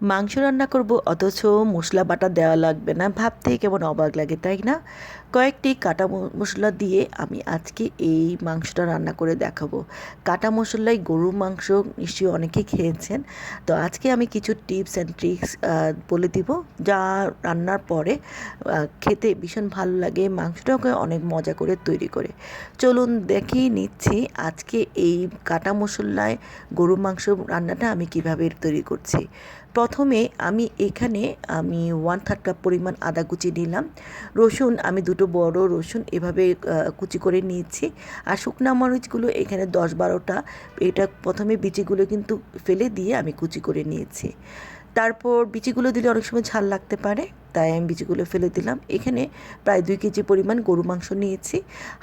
মাংস রান্না করব, অথচ মশলা বাটা দেওয়া লাগবে না। ভাবতেই কেমন অবাক লাগে, তাই না? কয়েকটি কাটা মশলা দিয়ে আমি আজকে এই মাংসটা রান্না করে দেখাবো। কাটা মশলায় গরুর মাংস নিশ্চয়ই অনেকেই খেয়েছেন। তো আজকে আমি কিছু টিপস অ্যান্ড ট্রিক্স বলে দিব, যা রান্নার পরে খেতে ভীষণ ভালো লাগে, মাংসটাকে অনেক মজা করে তৈরি করে। চলুন দেখিয়ে নিচ্ছি আজকে এই কাটা মশলায় গরুর মাংস রান্নাটা আমি কীভাবে তৈরি করছি। প্রথমে আমি এখানে আমি ওয়ান থার্ড কাপ পরিমাণ আদা কুচি নিলাম রসুন, আমি দুটো বড় রসুন এভাবে কুচি করে নিয়েছি। আর শুকনা মরিচগুলো এখানে দশ বারোটা। এটা প্রথমে বিচিগুলো কিন্তু ফেলে দিয়ে আমি কুচি করে নিয়েছি। তারপর বিচিগুলো দিলে অনেক সময় ঝাল লাগতে পারে। তাই আমি বিচিগুলো ফেলে দিলাম। এখানে প্রায় দুই কেজি পরিমাণ গরু মাংস নিয়েছি।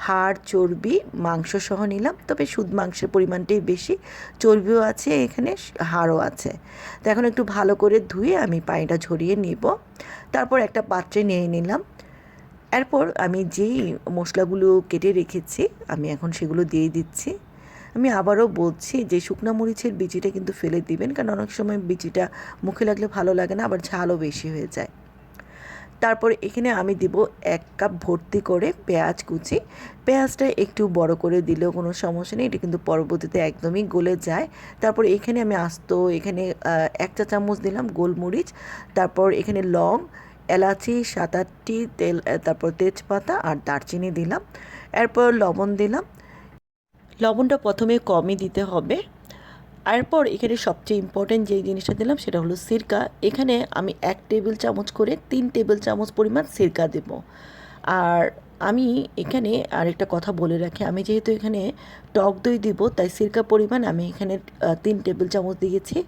হাড়, চর্বি, মাংস সহ নিলাম। তবে সুদ মাংসের পরিমাণটাই বেশি। চর্বিও আছে, এখানে হাড়ও আছে। তো এখন একটু ভালো করে ধুয়ে আমি পানিটা ঝরিয়ে নিব। তারপর একটা পাত্রে নিয়ে নিলাম। এরপর আমি যেই মশলাগুলো কেটে রেখেছি, আমি এখন সেগুলো দিয়ে দিচ্ছি। আমি আবারও বলছি যে শুকনো মরিচের বিচিটা কিন্তু ফেলে দিবেন, কারণ অনেক সময় বিচিটা মুখে লাগলে ভালো লাগে না, আবার ঝালও বেশি হয়ে যায়। তারপর এখানে আমি দিব এক কাপ ভর্তি করে পেঁয়াজ কুচি। পেঁয়াজটা একটু বড় করে দিলেও কোনো সমস্যা নেই, এটা কিন্তু পরবর্তীতে একদমই গলে যায়। তারপর এখানে আমি আস্ত এখানে এক চা চামচ দিলাম গোলমরিচ, তারপর এখানে লং, এলাচি সাত আটটি তেল তারপর তেজপাতা আর দারচিনি দিলাম। এরপর লবণ দিলাম। লবণটা প্রথমে কমই দিতে হবে। এরপর এখানে সবচেয়ে ইম্পর্টেন্ট যেই জিনিসটা দিলাম সেটা হলো সিরকা। এখানে আমি এক টেবিল চামচ করে তিন টেবিল চামচ পরিমাণ সিরকা দেব। আর আমি এখানে আরেকটা কথা বলে রাখি, আমি যেহেতু এখানে টক দই দিব, তাই সিরকা পরিমাণ আমি এখানে তিন টেবিল চামচ দিয়েছি।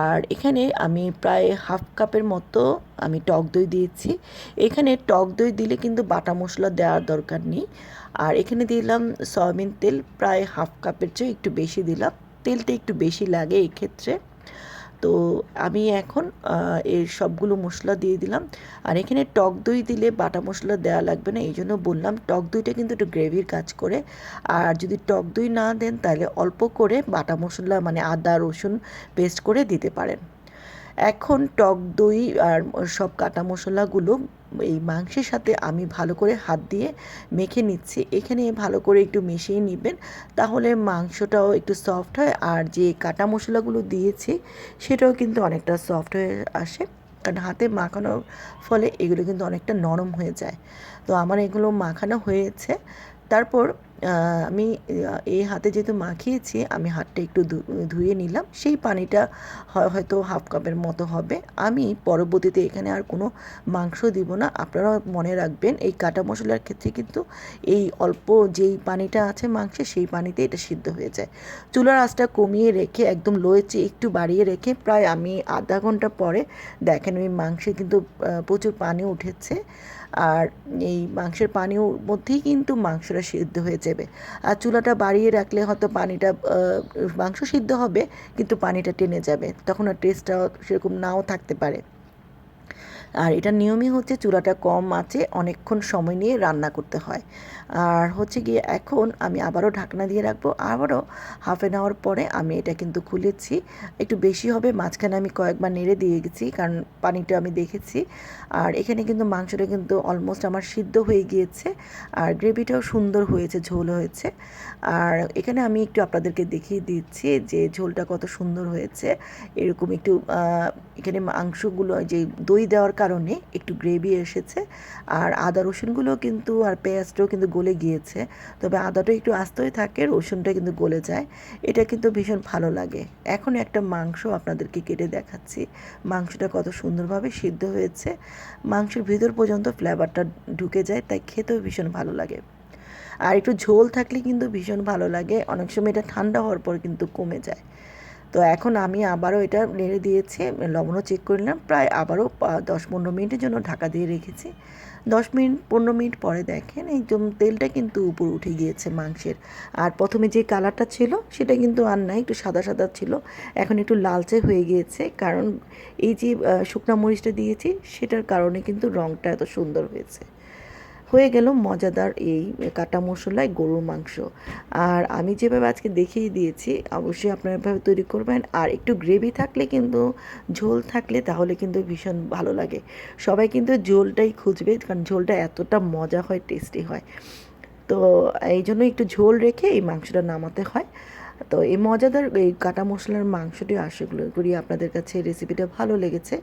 আর এখানে আমি প্রায় হাফ কাপের মতো আমি টক দই দিয়েছি। এখানে টক দই দিলে কিন্তু বাটা মশলা দেওয়ার দরকার নেই। আর এখানে দিলাম সয়াবিন তেল, প্রায় হাফ কাপের চেয়ে একটু বেশি দিলাম। তেলটা একটু বেশি লাগে এক্ষেত্রে। তো আমি এখন এর সবগুলো মশলা দিয়ে দিলাম। আর এখানে টক দই দিলে বাটা মশলা দেওয়া লাগবে না, এই জন্য বললাম টক দইটা কিন্তু একটু গ্রেভির কাজ করে। আর যদি টক দই না দেন, তাহলে অল্প করে বাটা মশলা মানে আদা, রসুন পেস্ট করে দিতে পারেন। এখন টক দই আর সব কাটা মশলাগুলো এই মাংসের সাথে আমি ভালো করে হাত দিয়ে মেখে নিচ্ছি। এখানে ভালো করে একটু মিশিয়ে নেবেন, তাহলে মাংসটাও একটু সফট হয় আর যে কাটা মশলাগুলো দিয়েছি সেটাও কিন্তু অনেকটা সফট হয়ে আসে। কারণ হাতে মাখানোর ফলে এগুলো কিন্তু অনেকটা নরম হয়ে যায়। তো আমার এগুলো মাখানো হয়েছে। তারপর আমি এই হাতে যেহেতু মাখিয়েছি, আমি হাতটা একটু ধুয়ে নিলাম। সেই পানিটা হয়- হয়তো হাফ কাপের মতো হবে। আমি পরবর্তীতে এখানে আর কোনো মাংস দিব না। আপনারা মনে রাখবেন, এই কাটা মশলার ক্ষেত্রে কিন্তু এই অল্প যেই পানিটা আছে মাংসে, সেই পানিতে এটা সিদ্ধ হয়ে যায়। চুলার আঁচটা কমিয়ে রেখে, একদম লোয়ে একটু বাড়িয়ে রেখে, প্রায় আমি আধা ঘণ্টা পরে দেখেন ওই মাংসে কিন্তু প্রচুর পানি উঠেছে। আর এই মাংসের পানির মধ্যেই কিন্তু মাংসটা সিদ্ধ হয়ে যাবে। আর চুলাটা বাড়িয়ে রাখলে হয়তো পানিটা মাংস সিদ্ধ হবে, কিন্তু পানিটা টেনে যাবে। তখন আর টেস্টটা সেরকম নাও থাকতে পারে। আর এটার নিয়মই হচ্ছে চুলাটা কম আছে, অনেকক্ষণ সময় নিয়ে রান্না করতে হয়। আর হচ্ছে গিয়ে এখন আমি আবারও ঢাকনা দিয়ে রাখব। আবারও হাফ অ্যান আওয়ার পরে আমি এটা কিন্তু খুলেছি। একটু বেশি হবে, মাঝখানে আমি কয়েকবার নেড়ে দিয়ে গেছি, কারণ পানিটা আমি দেখেছি। আর এখানে কিন্তু মাংসটা কিন্তু অলমোস্ট আমার সিদ্ধ হয়ে গিয়েছে, আর গ্রেভিটাও সুন্দর হয়েছে, ঝোল হয়েছে। আর এখানে আমি একটু আপনাদেরকে দেখিয়ে দিচ্ছি যে ঝোলটা কত সুন্দর হয়েছে। এরকম একটু এখানে মাংসগুলো, যে দই দেওয়ার কারণে একটু গ্রেভি এসেছে। আর আদা রসুনগুলো কিন্তু, আর পেঁয়াজটাও কিন্তু গলে গিয়েছে। তবে আদাটা একটু আস্তই থাকে, রসুনটা কিন্তু গলে যায়। এটা কিন্তু ভীষণ ভালো লাগে। এখন একটা মাংস আপনাদেরকে কেটে দেখাচ্ছি। মাংসটা কত সুন্দরভাবে সিদ্ধ হয়েছে। মাংসের ভিতর পর্যন্ত ফ্লেভারটা ঢুকে যায়, তাই খেতেও ভীষণ ভালো লাগে। আর একটু ঝোল থাকলে কিন্তু ভীষণ ভালো লাগে। অনেক সময় এটা ঠান্ডা হওয়ার পর কিন্তু কমে যায়। তো এখন আমি আবারও এটা নেড়ে দিয়েছি, লবণও চেক করে নিলাম, প্রায় আবারও দশ পনেরো মিনিটের জন্য ঢাকা দিয়ে রেখেছি। দশ মিনিট, পনেরো মিনিট পরে দেখেন, একদম তেলটা কিন্তু উপর উঠে গিয়েছে মাংসের। আর প্রথমে যে কালারটা ছিল, সেটা কিন্তু আর নাই, একটু সাদা সাদা ছিল। এখন একটু লালচে হয়ে গিয়েছে, কারণ এই যে শুকনা মরিচটা দিয়েছি, সেটার কারণে কিন্তু রঙটা এত সুন্দর হয়েছে। হয়ে গেল মজাদার এই কাটা মশলায় গরুর মাংস। আর আমি যেভাবে আজকে দেখিয়ে দিয়েছি, অবশ্যই আপনারা এভাবে তৈরি করবেন। আর একটু গ্রেভি থাকলে কিন্তু, ঝোল থাকলে তাহলে কিন্তু ভীষণ ভালো লাগে। সবাই কিন্তু ঝোলটাই খুঁজবে, কারণ ঝোলটা এতটা মজা হয় টেস্টি হয়। তো এই জন্য একটু ঝোল রেখে এই মাংসটা নামাতে হয়। তো এই মজাদার এই কাটা মশলার মাংসটি আশা করি। আপনাদের কাছে রেসিপিটা ভালো লেগেছে,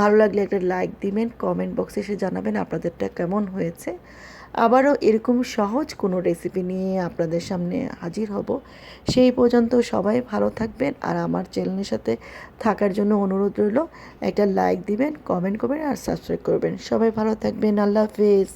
ভালো লাগলে একটা লাইক দিবেন কমেন্ট বক্সে এসে জানাবেন আপনাদেরটা কেমন হয়েছে। আবারও এরকম সহজ কোনো রেসিপি নিয়ে আপনাদের সামনে হাজির হব। সেই পর্যন্ত সবাই ভালো থাকবেন আর আমার চ্যানেলের সাথে থাকার জন্য অনুরোধ রইল, একটা লাইক দিবেন কমেন্ট করবেন আর সাবস্ক্রাইব করবেন। সবাই ভালো থাকবেন, আল্লাহ হাফেজ।